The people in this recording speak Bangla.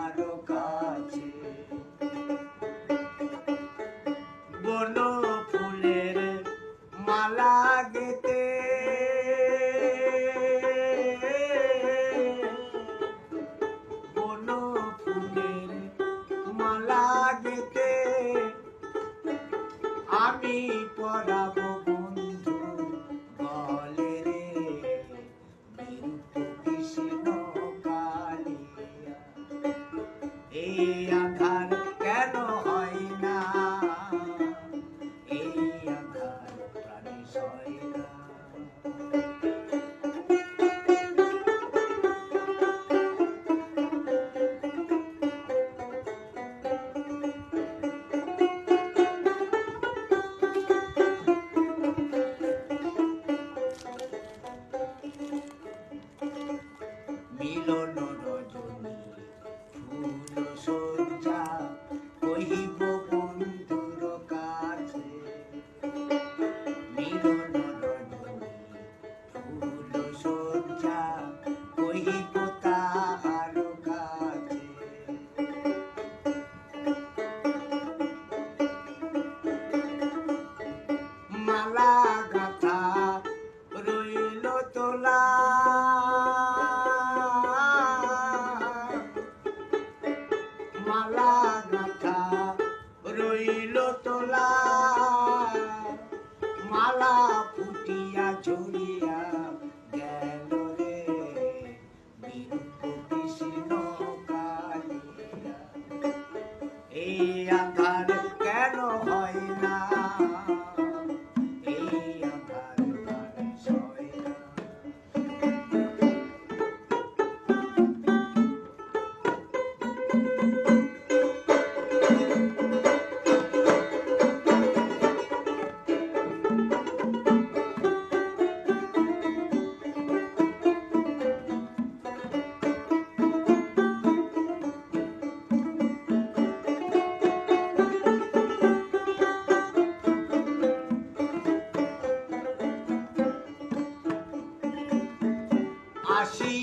আরও কাছে। ফুলের মালা গেতে yeah. মালা গাথা রইল তোলা মালা ফুটিয়া ঝরিয়া গেল রে এই আধার কেন হয় না? She.